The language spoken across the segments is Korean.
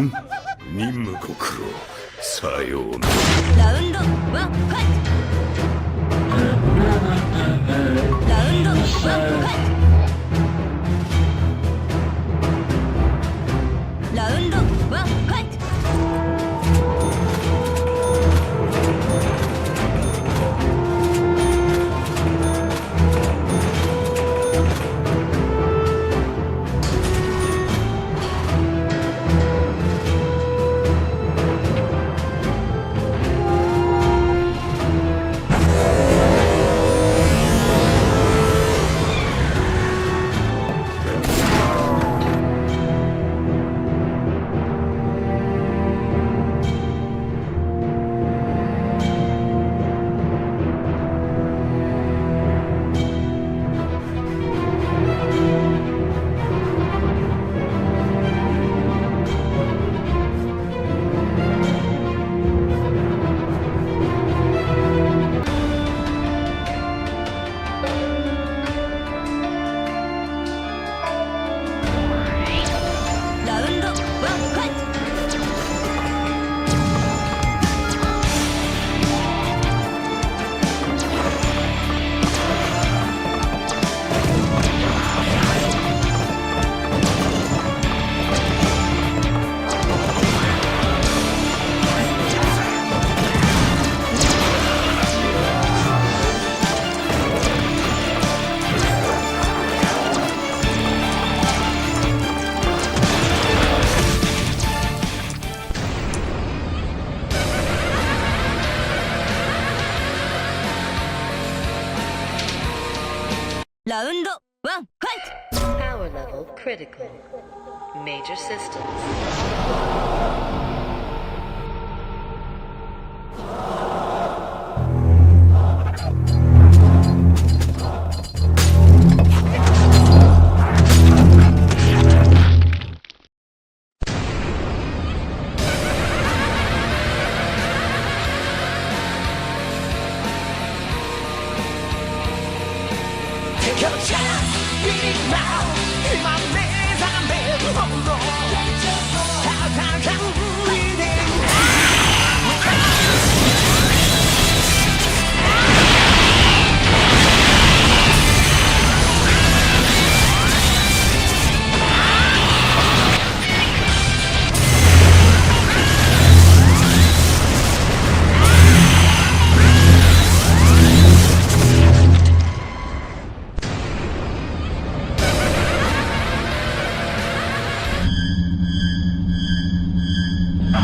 him. Critical. Major systems. Take your chance, beat it now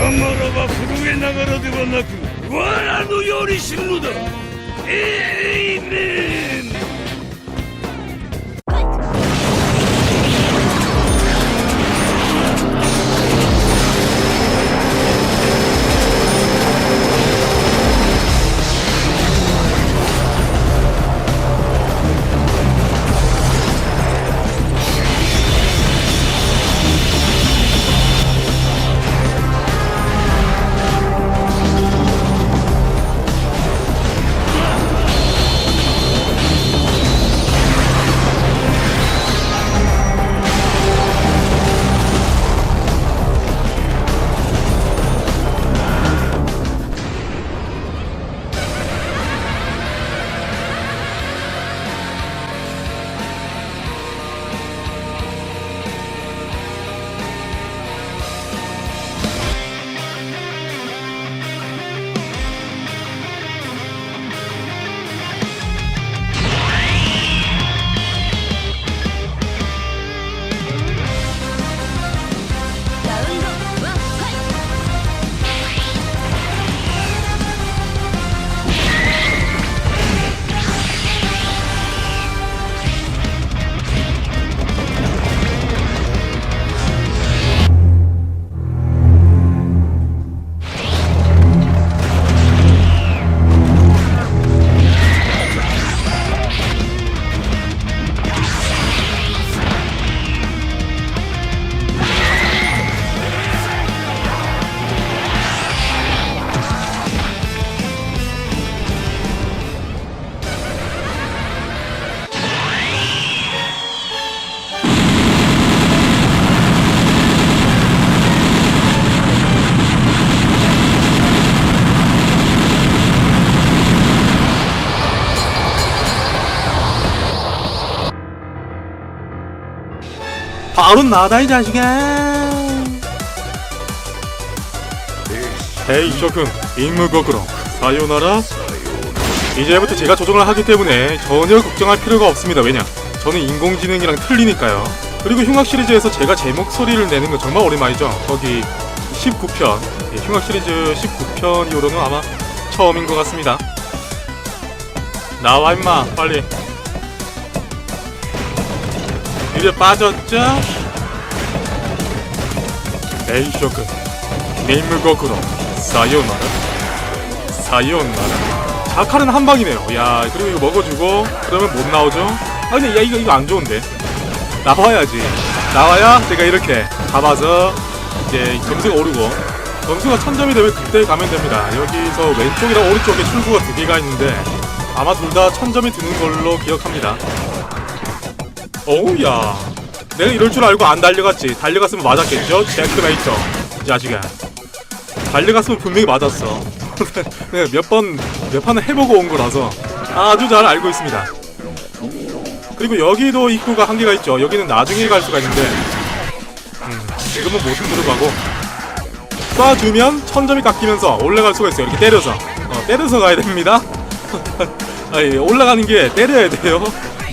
さまらは震えながらではなく藁のように死ぬのだ。エイメン 바로 나다 이 자식아. 헤이 쇼군 임무 거꾸로. 사요나라? 이제부터 제가 조정을 하기 때문에 전혀 걱정할 필요가 없습니다. 왜냐? 저는 인공지능이랑 틀리니까요. 그리고 흉악 시리즈에서 제가 제 목소리를 내는 건 정말 오랜만이죠. 거기 19편. 예, 흉악 시리즈 19편 이후로는 아마 처음인 것 같습니다. 나와 임마. 빨리. 이제 빠졌죠? 거꾸로. 사요나라. 사요나라. 자칼은 한 방이네요. 야 그리고 이거 먹어주고 그러면 못 나오죠? 아 근데 야 이거 이거 안 좋은데. 나와야지. 나와야 제가 이렇게 잡아서 이제 점수가 오르고. 점수가 1000점이 되면 그때 가면 됩니다. 여기서 왼쪽이랑 오른쪽에 출구가 두 개가 있는데 아마 둘 다 1000점이 드는 걸로 기억합니다. 어우야 내가 이럴 줄 알고 안 달려갔지. 달려갔으면 맞았겠죠? 체크메이터. 이 자식아. 달려갔으면 분명히 맞았어. 내가 몇번 몇 판을 해보고 온 거라서 아주 잘 알고 있습니다. 그리고 여기도 입구가 한 개가 있죠. 여기는 나중에 갈 수가 있는데 음, 지금은 못 들어가고. 쏴주면 천점이 깎이면서 올라갈 수가 있어요. 이렇게 때려서. 어, 때려서 가야 됩니다. 아니, 올라가는 게 때려야 돼요.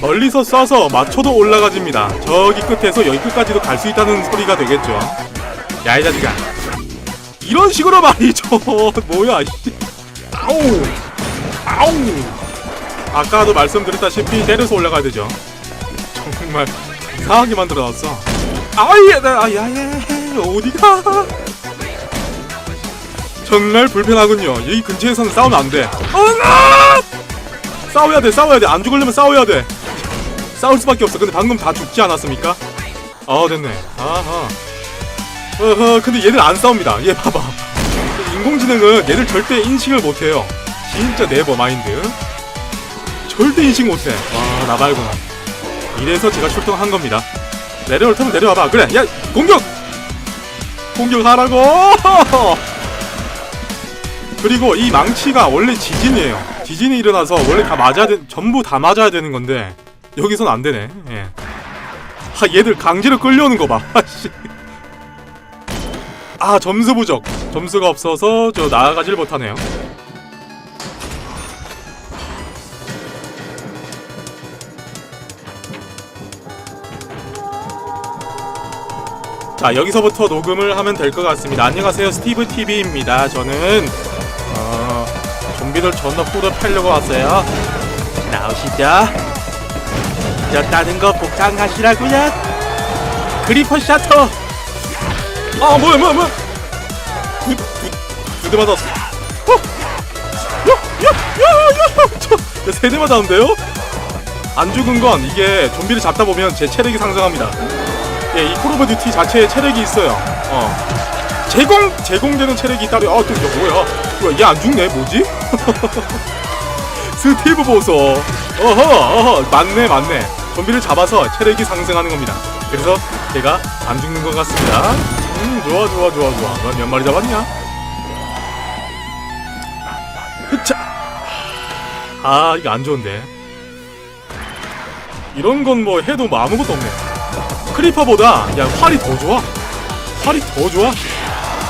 멀리서 쏴서 맞춰도 올라가집니다. 저기 끝에서 여기 끝까지도 갈 수 있다는 소리가 되겠죠. 야, 이 자식아. 이런 식으로 말이죠. 뭐야, 씨. 아우. 아우. 아까도 말씀드렸다시피 때려서 올라가야 되죠. 정말 이상하게 만들어놨어. 아예, 아, 야, 예, 어디가? 정말 불편하군요. 여기 근처에서는 싸우면 안 돼. 어, 싸워야 돼, 싸워야 돼. 안 죽으려면 싸워야 돼. 싸울 수밖에 없어. 근데 방금 다 죽지 않았습니까? 아, 됐네. 아하. 어허, 근데 얘들 안 싸웁니다. 얘 봐봐. 인공지능은 얘들 절대 인식을 못해요. 진짜 네버 마인드. 절대 인식 못해. 와, 나 말구나. 이래서 제가 출동한 겁니다. 내려올 테면 내려와봐. 그래, 야, 공격! 공격하라고! 그리고 이 망치가 원래 지진이에요. 지진이 일어나서 원래 다 맞아야 돼, 전부 다 맞아야 되는 건데 여기선 안 되네. 예. 아 얘들 강제로 끌려오는 거 봐. 아씨. 아 점수 부족. 점수가 없어서 저 나아가질 못하네요. 자 여기서부터 녹음을 하면 될 것 같습니다. 안녕하세요 스티브 TV입니다. 저는 좀비들 존나 후드 패려고 왔어요. 나오시죠. 졌다는 거 복장하시라고요. 크리퍼 샤터. 아 뭐야 뭐야 뭐야. 두대 맞았어. 어? 야야야야야! 저 세대 맞았는데요? 안 죽은 건 이게 좀비를 잡다 보면 제 체력이 상승합니다. 예, 이 콜 오브 듀티 자체에 체력이 있어요. 어. 제공 제공되는 체력이 있다면 아또 이거 뭐야? 뭐야 얘 안 죽네 뭐지? 스티브 보소. 어허 어허 맞네 맞네. 좀비를 잡아서 체력이 상승하는 겁니다. 그래서 제가 안 죽는 것 같습니다. 음 좋아 좋아 좋아 좋아. 넌 몇 마리 잡았냐? 흐차. 아 이거 안 좋은데. 이런 건 뭐 해도 뭐 아무것도 없네. 크리퍼보다 야 활이 더 좋아. 활이 더 좋아.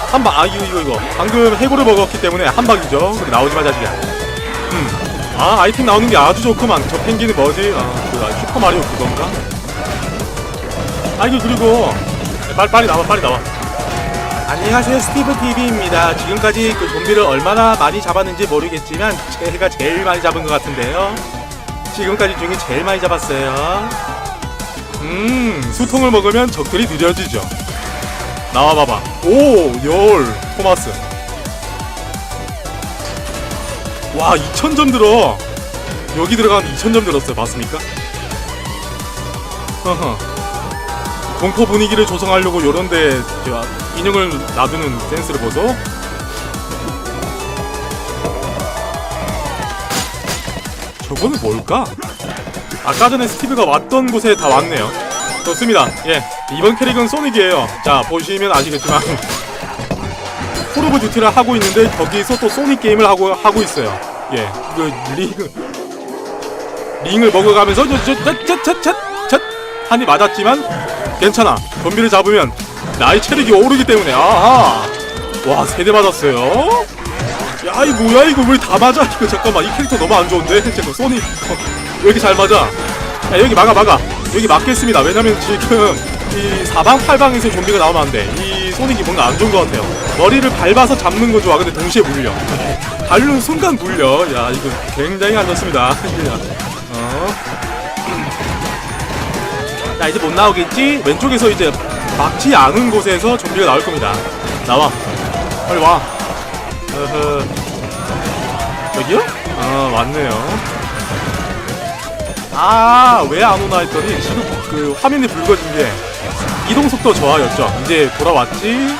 한 방, 아, 이거, 이거, 이거. 방금 해골을 먹었기 때문에 한 방이죠. 근데 나오지 마, 자식아. 음. 아, 아이템 나오는 게 아주 좋구만. 저 펭귄이 뭐지? 아, 그, 아, 슈퍼 마리오 그건가? 아, 이거 그리고. 빨리, 빨리 나와, 빨리 나와. 안녕하세요, 스티브 TV입니다. 지금까지 그 좀비를 얼마나 많이 잡았는지 모르겠지만, 제가 제일 많이 잡은 것 같은데요. 지금까지 중에 제일 많이 잡았어요. 음, 수통을 먹으면 적들이 느려지죠. 나와봐봐. 오, 열, 토마스. 와, 2000점 들어. 여기 들어가면 2000점 들었어요. 봤습니까? 허허. 공포 분위기를 조성하려고 요런데 인형을 놔두는 센스를 보소. 저거는 뭘까? 아까 전에 스티브가 왔던 곳에 다 왔네요. 좋습니다. 예, 이번 캐릭은 소닉이에요. 자, 보시면 아시겠지만 콜 오브 듀티를 하고 있는데 거기서 또 소닉 게임을 하고 하고 있어요. 예, 그 링, 링을 먹어가면서 저저저저저저 한이 맞았지만 괜찮아. 좀비를 잡으면 나의 체력이 오르기 때문에 아하. 와, 세 대 맞았어요. 야, 이 뭐야 이거 왜 다 맞아? 이거 잠깐만 이 캐릭터 너무 안 좋은데. 잠깐 소닉 어, 왜 이렇게 잘 맞아? 야, 여기 막아 막아. 여기 막겠습니다. 왜냐면 지금 이 사방 팔방에서 좀비가 나오면 안 돼. 이 소닉이 뭔가 안 좋은 것 같아요. 머리를 밟아서 잡는 거 좋아. 근데 동시에 물려. 밟는 순간 물려. 야, 이거 굉장히 안 좋습니다. 어. 자, 이제 못 나오겠지? 왼쪽에서 이제 막지 않은 곳에서 좀비가 나올 겁니다. 나와. 빨리 와. 어허. 여기요? 아, 왔네요. 아, 왜 안 오나 했더니 지금 그 화면이 붉어진 게 이동 속도 저하였죠. 이제 돌아왔지.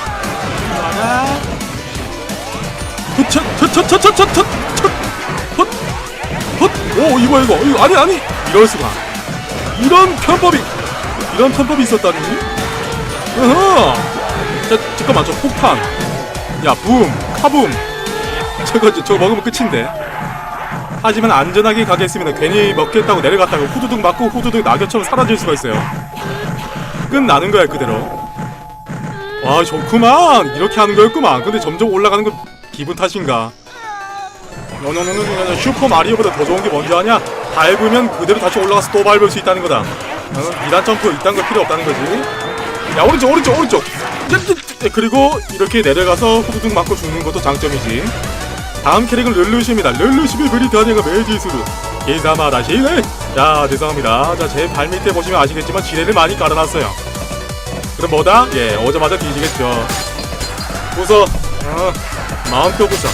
오, 이거, 이거, 이거, 아니, 아니. 이럴 수가. 이런 편법이, 이런 편법이 있었다니. 어허. 자, 잠깐만, 저 폭탄. 야, 붐, 카붐. 저거, 저거 먹으면 끝인데. 하지만 안전하게 가겠습니다. 괜히 먹겠다고 내려갔다가 후두둑 맞고 후두둑 낙엽처럼 사라질 수가 있어요. 끝나는 거야 그대로. 와 좋구만 이렇게 하는 거였구만. 근데 점점 올라가는 건 기분 탓인가? 노노노노노 슈퍼 마리오보다 더 좋은 게 뭔지 아냐? 밟으면 그대로 다시 올라가서 또 밟을 수 있다는 거다. 어? 2단 점프 이딴 거 필요 없다는 거지. 야 오른쪽 오른쪽 오른쪽. 그리고 이렇게 내려가서 후두둑 맞고 죽는 것도 장점이지. 다음 캐릭은 룰루시입니다. 룰루시비 브리타니아가 메디스루. 게이사마 다시네. 자, 죄송합니다. 자, 제 발 밑에 보시면 아시겠지만 지뢰를 많이 깔아놨어요. 그럼 뭐다? 예, 오자마자 뒤지겠죠. 부서. 어, 마음표 부서.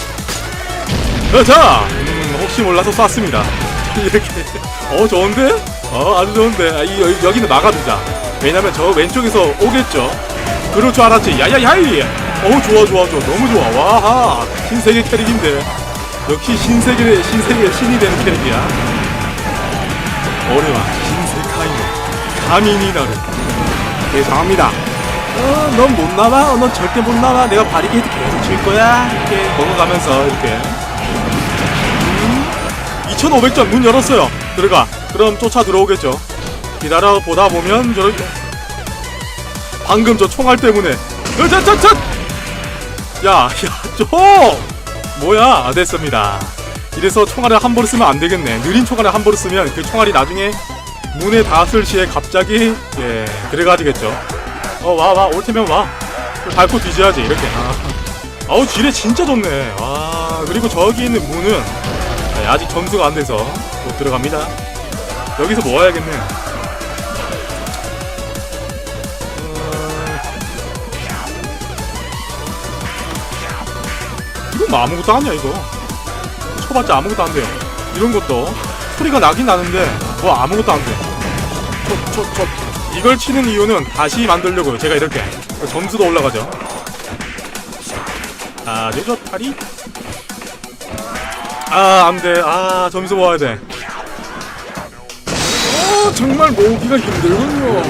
어, 자, 음, 혹시 몰라서 쐈습니다. 이렇게. 어, 좋은데? 어, 아주 좋은데. 아, 이, 여, 여기는 막아두자. 왜냐면 저 왼쪽에서 오겠죠. 그럴 줄 알았지. 야야야이. 어 좋아 좋아 좋아 너무 좋아 와하 신세계 캐릭인데 역시 신세계 신세계 신이 되는 캐릭이야 오래와 신세카이노 가미니나를 죄송합니다. 어 넌 못 나와? 어, 넌 절대 못 나와? 내가 바리케이트 계속 칠 거야? 이렇게 먹어가면서 이렇게. 음, 2500점 문 열었어요. 들어가. 그럼 쫓아 들어오겠죠. 기다려 보다 보면 저렇게 방금 저 총알 때문에. 으차차차 야, 야, 저! 뭐야? 아, 됐습니다. 이래서 총알을 한 번을 쓰면 안 되겠네. 느린 총알을 한 번을 쓰면 그 총알이 나중에 문에 닿았을 시에 갑자기 예 들어가지겠죠. 어, 와, 와, 올 테면 와. 밟고 뒤져야지 이렇게. 아. 아우 지뢰 진짜 좋네. 와, 아, 그리고 저기 있는 문은 네, 아직 점수가 안 돼서 못 들어갑니다. 여기서 모아야겠네. 어... 이건 뭐 아무것도 아니야 이거. 쳐봤자 아무것도 안 돼요. 이런 것도 소리가 나긴 나는데 뭐 아무것도 안 돼. 저, 이걸 치는 이유는 다시 만들려고요. 제가 이렇게 점수도 올라가죠. 아주 좋다리. 아, 안 돼. 아, 점수 모아야 돼. 어, 정말 모으기가 힘들군요.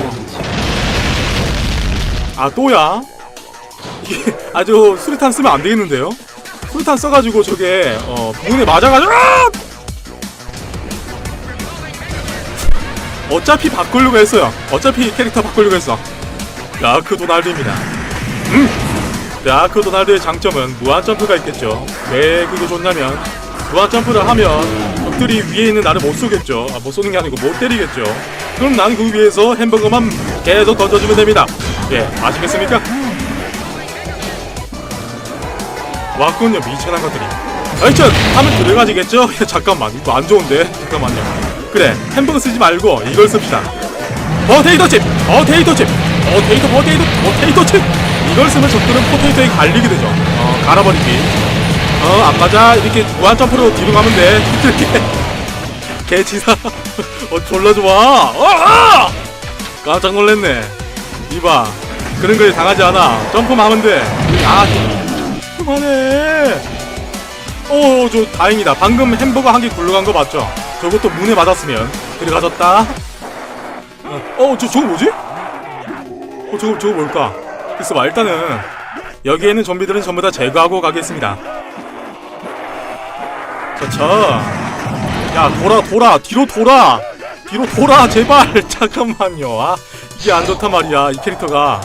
아, 또야? 아주 수리탄 쓰면 안 되겠는데요? 수리탄 써가지고 저게, 어, 문에 맞아가지고, 아! 어차피 바꾸려고 했어요. 어차피 캐릭터 바꾸려고 했어. 다크 도날드입니다. 음! 다크 도날드의 장점은 무한 점프가 있겠죠. 왜 그게 좋냐면 무한 점프를 하면 적들이 위에 있는 나를 못 쏘겠죠. 아, 못 쏘는 게 아니고 못 때리겠죠. 그럼 난그 위에서 햄버거만 계속 던져주면 됩니다. 예, 아시겠습니까? 왔군요, 미천한 것들이. 하여튼 하면 들어가지겠죠? 야, 잠깐만, 이거 안 좋은데? 잠깐만요. 그래, 햄버거 쓰지 말고 이걸 씁시다. 포테이토 칩! 포테이토 칩! 포테이토 포테이토 포테이토 칩! 이걸 쓰면 적들은 포테이토에 갈리게 되죠. 어, 갈아버리기. 어, 안 맞아. 이렇게 무한 점프로 뒤로 가면 돼. 이렇게. 개치사. 어, 졸라 좋아. 어, 어! 깜짝 놀랐네. 이봐. 그런 거에 당하지 않아. 점프만 하면 돼. 아, 그만해. 오, 저 다행이다. 방금 햄버거 한 개 굴러간 거 맞죠? 저것도 문에 맞았으면 들어가졌다. 어, 어, 저 저거 뭐지? 어, 저거 저거 뭘까? 글쎄 봐. 일단은 여기에 있는 좀비들은 전부 다 제거하고 가겠습니다. 저저. 야, 돌아 돌아 뒤로 돌아. 뒤로 돌아 제발. 잠깐만요. 아, 이게 안 좋단 말이야. 이 캐릭터가.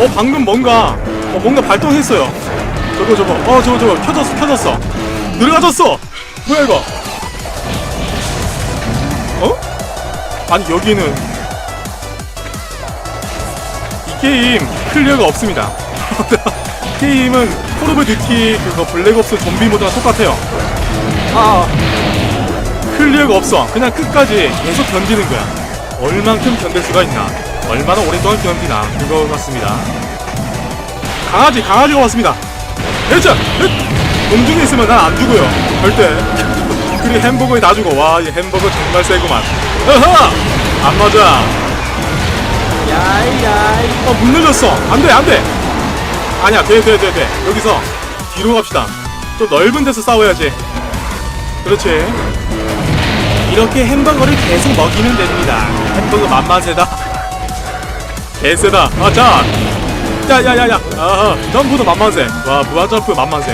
어, 방금 뭔가 어, 뭔가 발동했어요. 저거 저거. 어, 저거 저거 켜졌어. 켜졌어. 들어가졌어. 뭐야 이거? 아니 여기는 이 게임 클리어가 없습니다. 게임은 콜 오브 듀티 그거 블랙옵스 좀비 모드랑 똑같아요. 아 클리어가 없어. 그냥 끝까지 계속 견디는 거야. 얼만큼 견딜 수가 있나? 얼마나 오랫동안 견디나 그거 같습니다. 강아지 강아지가 왔습니다. 대자 공중에 있으면 난 안 죽어요. 절대. 그리 햄버거에 다 죽어. 와, 이 햄버거 정말 세구만. 어허! 안 맞아. 야이 야이. 어, 문 열렸어. 안 돼, 안 돼. 아니야, 돼, 돼, 돼, 돼. 여기서 뒤로 갑시다. 좀 넓은 데서 싸워야지. 그렇지. 이렇게 햄버거를 계속 먹이면 됩니다. 햄버거 만만세다. 개세다. 아, 자. 야, 야, 야, 야. 아하. 점프도 만만세. 와, 무한 점프 만만세.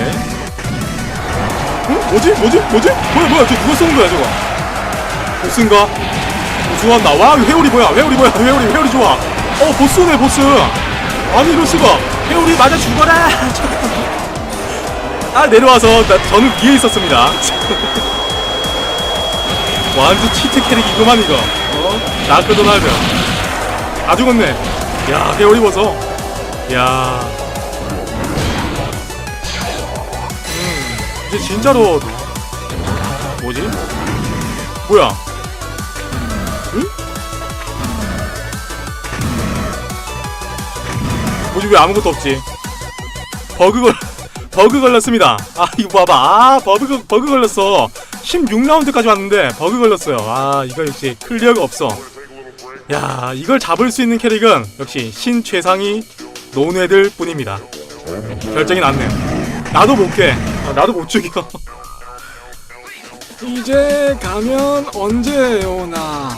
응? 뭐지? 뭐지? 뭐지? 뭐야 뭐야 저 누가 쏘는 거야 저거 보스인가? 보스가 나와 회오리 뭐야? 회오리 뭐야? 회오리 회오리 좋아. 어 보스네 보스. 아니 이럴 수가. 회오리 맞아 죽어라. 아 내려와서 나, 저는 위에 있었습니다. 완전 치트 캐릭이구만 이거. 어? 다크 도날드. 다 죽었네. 야 회오리 보소. 야. 이제 진짜로 뭐지? 뭐야? 뭐지 왜 아무것도 없지? 버그 걸 버그 걸렸습니다. 아 이거 봐봐. 아 버그 버그 걸렸어. 16라운드까지 왔는데 버그 걸렸어요. 아 이거 역시 클리어가 없어. 야 이걸 잡을 수 있는 캐릭은 역시 신 최상위 노네들 뿐입니다. 결정이 났네요. 나도 못 깨. 아, 나도 못 죽여. 이제 가면 언제 오나?